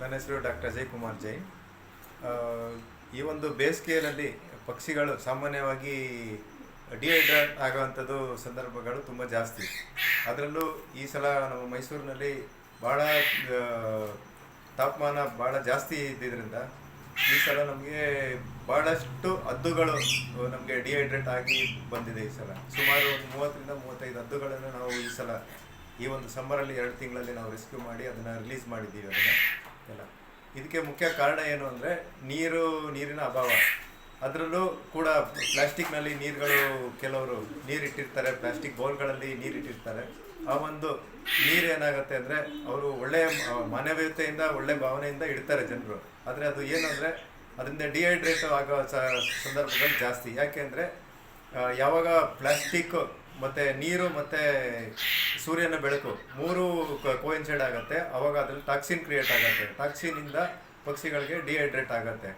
ನನ್ನ ಹೆಸರು ಡಾಕ್ಟರ್ ಅಜಯ್ ಕುಮಾರ್ ಜೈನ್ ಈ ಒಂದು ಬೇಸಿಗೆಯಲ್ಲಿ ಪಕ್ಷಿಗಳು ಸಾಮಾನ್ಯವಾಗಿ ಡಿಹೈಡ್ರೇಟ್ ಆಗುವಂಥದ್ದು ಸಂದರ್ಭಗಳು ತುಂಬ ಜಾಸ್ತಿ. ಅದರಲ್ಲೂ ಈ ಸಲ ನಮ್ಮ ಮೈಸೂರಿನಲ್ಲಿ ಭಾಳ ತಾಪಮಾನ ಭಾಳ ಜಾಸ್ತಿ ಇದ್ದಿದ್ದರಿಂದ ಈ ಸಲ ನಮಗೆ ಭಾಳಷ್ಟು ಹದ್ದುಗಳು ನಮಗೆ ಡಿಹೈಡ್ರೇಟ್ ಆಗಿ ಬಂದಿದೆ ಈ ಸಲ. ಸುಮಾರು ಒಂದು ಮೂವತ್ತರಿಂದ ಮೂವತ್ತೈದು ಹದ್ದುಗಳನ್ನು ನಾವು ಈ ಸಲ ಈ ಒಂದು ಸಮ್ಮರಲ್ಲಿ ಎರಡು ತಿಂಗಳಲ್ಲಿ ನಾವು ರೆಸ್ಕ್ಯೂ ಮಾಡಿ ಅದನ್ನು ರಿಲೀಸ್ ಮಾಡಿದ್ದೀವಿ ಅದನ್ನು. ಎಲ್ಲ. ಇದಕ್ಕೆ ಮುಖ್ಯ ಕಾರಣ ಏನು ಅಂದರೆ ನೀರು, ನೀರಿನ ಅಭಾವ. ಅದರಲ್ಲೂ ಕೂಡ ಪ್ಲಾಸ್ಟಿಕ್ನಲ್ಲಿ ನೀರುಗಳು ಕೆಲವರು ನೀರಿಟ್ಟಿರ್ತಾರೆ ಪ್ಲಾಸ್ಟಿಕ್ ಬೌಲ್ಗಳಲ್ಲಿ ನೀರಿಟ್ಟಿರ್ತಾರೆ ಆ ಒಂದು ನೀರು ಏನಾಗುತ್ತೆ ಅಂದರೆ ಅವರು ಒಳ್ಳೆಯ ಮಾನವೀಯತೆಯಿಂದ, ಒಳ್ಳೆ ಭಾವನೆಯಿಂದ ಇಡ್ತಾರೆ ಜನರು. ಆದರೆ ಅದು ಏನು ಅಂದರೆ ಅದರಿಂದ ಡಿಹೈಡ್ರೇಟ್ ಆಗೋ ಸಂದರ್ಭದಲ್ಲಿ ಜಾಸ್ತಿ. ಜಾಸ್ತಿ ಯಾಕೆಂದರೆ ಯಾವಾಗ ಪ್ಲಾಸ್ಟಿಕ್ ಮತ್ತು ನೀರು ಮತ್ತು ಸೂರ್ಯನ ಬೆಳಕು ಮೂರು ಕೋಯಿನ್ಸೈಡ್ ಆಗುತ್ತೆ. ಅವಾಗ ಅದ್ರಲ್ಲಿ ಟಾಕ್ಸಿನ್ ಕ್ರಿಯೇಟ್ ಆಗುತ್ತೆ. ಟಾಕ್ಸಿನಿಂದ ಪಕ್ಷಿಗಳಿಗೆ ಡಿಹೈಡ್ರೇಟ್ ಆಗುತ್ತೆ.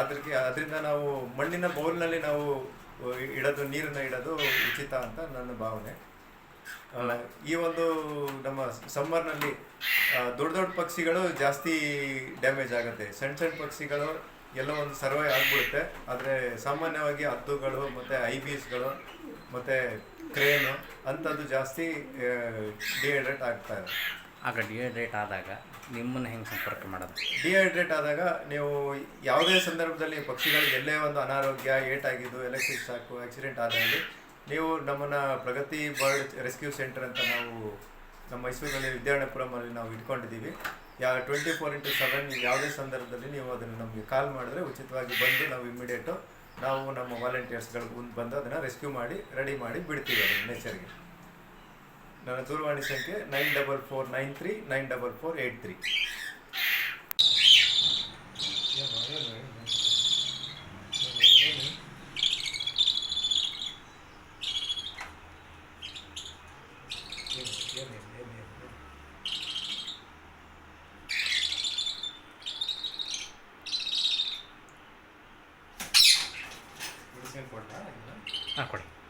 ಅದ್ರಿಗೆ ಅದರಿಂದ ನಾವು ಮಣ್ಣಿನ ಬೌಲ್ನಲ್ಲಿ ನಾವು ಇಡೋದು, ನೀರನ್ನ ಇಡೋದು ಉಚಿತ ಅಂತ ನನ್ನ ಭಾವನೆ. ಈ ಒಂದು ನಮ್ಮ ಸಮ್ಮರ್ನಲ್ಲಿ ದೊಡ್ಡ ದೊಡ್ಡ ಪಕ್ಷಿಗಳು ಜಾಸ್ತಿ ಡ್ಯಾಮೇಜ್ ಆಗುತ್ತೆ. ಸಣ್ಣ ಸಣ್ಣ ಪಕ್ಷಿಗಳು ಎಲ್ಲೋ ಒಂದು ಸರ್ವೈ ಆಗ್ಬಿಡುತ್ತೆ. ಆದರೆ ಸಾಮಾನ್ಯವಾಗಿ ಹದ್ದುಗಳು ಮತ್ತು ಐ ಬೀಸ್ಗಳು ಮತ್ತು ಕ್ರೇನು ಅಂಥದ್ದು ಜಾಸ್ತಿ ಡಿಹೈಡ್ರೇಟ್ ಆಗ್ತಾ ಇದೆ. ಆಗ ಡಿಹೈಡ್ರೇಟ್ ಆದಾಗ ನಿಮ್ಮನ್ನು ಹೆಂಗೆ ಸಂಪರ್ಕ ಮಾಡೋದು? ಡಿಹೈಡ್ರೇಟ್ ಆದಾಗ ನೀವು ಯಾವುದೇ ಸಂದರ್ಭದಲ್ಲಿ ಪಕ್ಷಿಗಳಿಗೆ ಎಲ್ಲೇ ಒಂದು ಅನಾರೋಗ್ಯ ಏಟಾಗಿದ್ದು ಎಲೆಕ್ಟ್ರಿಕ್ ಸಾಕು ಆಕ್ಸಿಡೆಂಟ್ ಆದಾಗಲಿ ನೀವು ನಮ್ಮನ್ನು ಪ್ರಗತಿ ಬರ್ಡ್ ರೆಸ್ಕ್ಯೂ ಸೆಂಟರ್ ಅಂತ ನಾವು ನಮ್ಮ ಮೈಸೂರಿನಲ್ಲಿ ವಿದ್ಯಾರ್ಣಪುರಮಲ್ಲಿ ನಾವು ಇಟ್ಕೊಂಡಿದ್ದೀವಿ. ಯಾವ ಟ್ವೆಂಟಿ ಫೋರ್ ಇಂಟು ಸೆವೆನ್ ಯಾವುದೇ ಸಂದರ್ಭದಲ್ಲಿ ನೀವು ಅದನ್ನು ನಮಗೆ ಕಾಲ್ ಮಾಡಿದ್ರೆ ಉಚಿತವಾಗಿ ಬಂದು ನಾವು ಇಮಿಡಿಯೇಟು ನಾವು ನಮ್ಮ ವಾಲಂಟಿಯರ್ಸ್ಗಳು ಮುಂದೆ ಬಂದು ಅದನ್ನು ರೆಸ್ಕ್ಯೂ ಮಾಡಿ ರೆಡಿ ಮಾಡಿ ಬಿಡ್ತೀವಿ ಅದನ್ನು ನೇಚರ್ಗೆ ನನ್ನ ದೂರವಾಣಿ ಸಂಖ್ಯೆ nine double four nine three nine double four eight three ¿no? Ah, correcto.